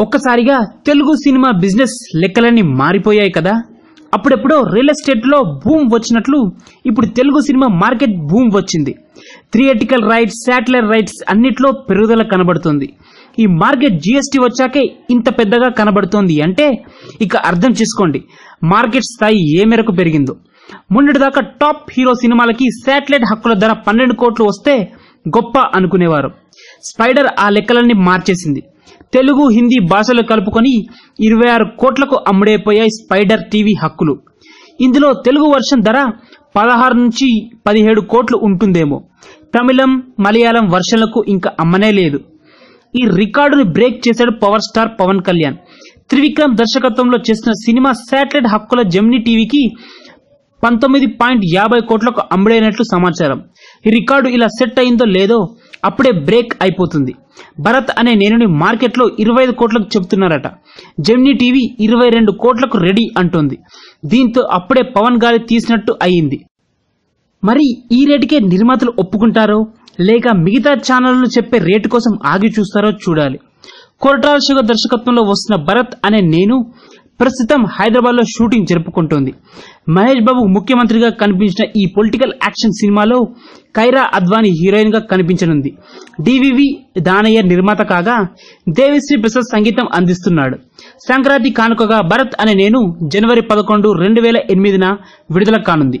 ఒక్కసారిగా Telugu cinema business లెక్కలన్నీ మారిపోయాయి కదా. అప్పుడెప్పుడో రియల్ ఎస్టేట్లో భూమ్ వచ్చినట్లు ఇప్పుడు తెలుగు సినిమా మార్కెట్ భూమ్ వచ్చింది. థియేటికల్ రైట్స్ శాటిలైట్ రైట్స్ అన్నిట్లో పెరుగుదల కనబడుతుంది. ఈ మార్కెట్ జిఎస్టీ వచ్చాకే ఇంత పెద్దగా కనబడుతోంది అంటే ఇక అర్థం చేసుకోండి మార్కెట్ స్థాయి ఏ మేరకు పెరిగిందో. మొన్నటిదాకా టాప్ హీరో సినిమాలకి శాటిలైట్ హక్కుల ధర పన్నెండు కోట్లు వస్తే గొప్ప అనుకునేవారు. స్పైడర్ ఆ లెక్కలన్నీ మార్చేసింది. తెలుగు హిందీ భాషలు కలుపుకొని ఇరవై ఆరు కోట్లకు అమ్ముడైపోయాయి స్పైడర్ టీవీ హక్కులు. ఇందులో తెలుగు వర్షన్ ధర పదహారు నుంచి పదిహేడు కోట్లు ఉంటుందేమో. తమిళం మలయాళం వర్షన్లకు ఇంకా అమ్మనే లేదు. ఈ రికార్డుని బ్రేక్ చేశాడు పవర్ స్టార్ పవన్ కళ్యాణ్. త్రివిక్రమ్ దర్శకత్వంలో చేసిన సినిమా శాటిలైట్ హక్కుల జెమినీ టీవీకి పంతొమ్మిది పాయింట్ యాభై కోట్లకు అమ్ముడైనట్లు సమాచారం. ఈ రికార్డు ఇలా సెట్ అయిందో లేదో అప్పుడే బ్రేక్ అయిపోతుంది. భరత్ అనే నేనుని మార్కెట్లో ఇరవై ఐదు కోట్లకు చెబుతున్నారట. జెమినీ టీవీ ఇరవై రెండు కోట్లకు రెడీ అంటోంది. దీంతో అప్పుడే పవన్ గాలి తీసినట్టు అయింది మరి ఈ రేటుకే నిర్మాతలు ఒప్పుకుంటారో? లేక మిగతా ఛానళ్ళు చెప్పే రేటు కోసం ఆగి చూస్తారో చూడాలి. కొరటాల శివ దర్శకత్వంలో వస్తున్న భరత్ అనే నేను ప్రస్తుతం హైదరాబాద్లో షూటింగ్ జరుపుకుంటోంది. మహేష్ బాబు ముఖ్యమంత్రిగా కనిపించిన ఈ పొలిటికల్ యాక్షన్ సినిమాలో కైరా అద్వానీ హీరోయిన్గా కనిపించనుంది. డివివి దానయ్య నిర్మాత కాగా దేవిశ్రీ ప్రసాద్ సంగీతం అందిస్తున్నాడు. సంక్రాంతి కానుకగా భరత్ అనే నేను జనవరి పదకొండు రెండు వేల ఎనిమిదిన విడుదల కానుంది.